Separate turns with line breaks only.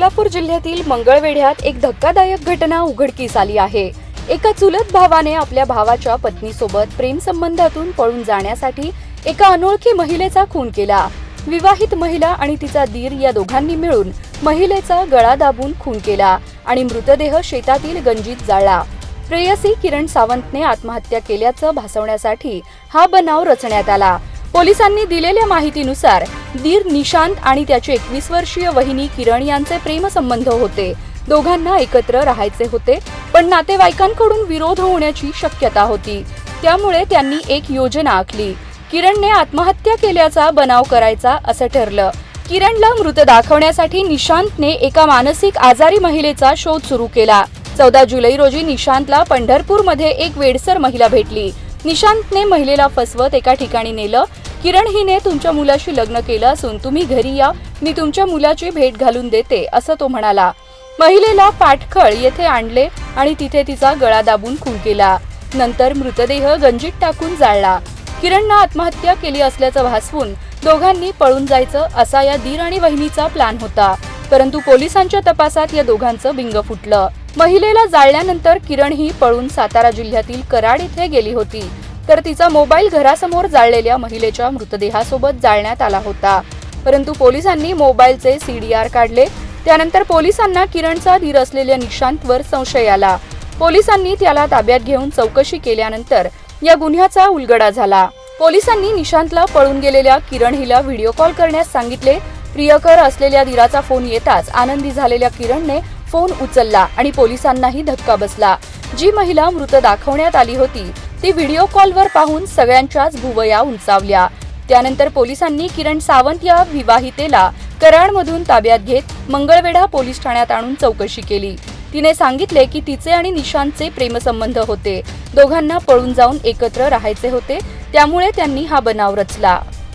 सोलापूर जिल्ह्यातील मंगळवेढ्यात एक धक्कादायक घटना उघडकीस आली आहे. एका चुलत भावाने आपल्या भावाच्या पत्नीसोबत प्रेमसंबंधातून पळून जाण्यासाठी एका अनोळखी महिलेचा खून केला. विवाहित महिला आणि तिचा दीर या दोघांनी मिळून महिलेचा गळा दाबून खून केला आणि मृतदेह शेतातील गंजीत जाळला. प्रेयसी किरण सावंतने आत्महत्या केल्याचं भासवण्यासाठी हा बनाव रचण्यात आला. पोलिसांनी दिलेल्या माहितीनुसार दीर निशांत आणि त्याची एकवीस वर्षीय वहिनी किरण यांचे प्रेमसंबंध होते. दोघांना एकत्र राहायचे होते पण नातेवाईकांकडून विरोध होण्याची शक्यता होती. त्यामुळे त्यांनी एक योजना आखली. किरणने आत्महत्या केल्याचा बनाव करायचा असं ठरलं. किरणला मृत दाखवण्यासाठी निशांतने एका मानसिक आजारी महिलेचा शोध सुरू केला. चौदा जुलै रोजी निशांतला पंढरपूरमध्ये एक वेडसर महिला भेटली. निशांतने महिलेला फसवत एका ठिकाणी नेलं किरण हिने तुमच्या मुलाशी लग्न केलं असून तुम्ही घरी या मी तुमच्या मुलाची भेट घालून देते असं तो म्हणाला. महिलेला पाटखळ येथे आणले आणि तिथे तिचा गळा दाबून खून केला. नंतर मृतदेह गंजीत टाकून जाळला. किरणनं आत्महत्या केली असल्याचं भासवून दोघांनी पळून जायचं असा या दीर आणि वहिनीचा प्लॅन होता. परंतु पोलिसांच्या तपासात या दोघांचं बिंग फुटलं. महिलेला जाळल्यानंतर किरण ही पळून सातारा जिल्ह्यातील कराड इथे गेली होती. तर तिचा मोबाईल घरासमोर जाळलेल्या महिलेच्या मृतदेहासोबत जाळण्यात आला होता. परंतु पोलिसांनी मोबाईलचे सीडीआर काढले. त्यानंतर पोलिसांना किरणचा धीर असलेल्या निशांतवर संशय आला. पोलिसांनी त्याला ताब्यात घेऊन चौकशी केल्यानंतर या गुन्ह्याचा उलगडा झाला. पोलिसांनी निशांतला पळून गेलेल्या किरण हिला व्हिडिओ कॉल करण्यास सांगितले. प्रियकर असलेल्या धीराचा फोन येताच आनंदी झालेल्या किरणने फोन उचलला आणि पोलिसांनाही धक्का बसला. जी महिला मृत दाखवण्यात आली होती ती व्हिडिओ कॉलवर पाहून सगळ्यांच्याच भुवया उंचावल्या. त्यानंतर पोलिसांनी किरण सावंत या विवाहितेला कराडमधून ताब्यात घेत मंगळवेढा पोलीस ठाण्यात आणून चौकशी केली. तिने सांगितले की तिचे आणि निशांतचे प्रेमसंबंध होते. दोघांना पळून जाऊन एकत्र राहायचे होते. त्यामुळे त्यांनी हा बनाव रचला.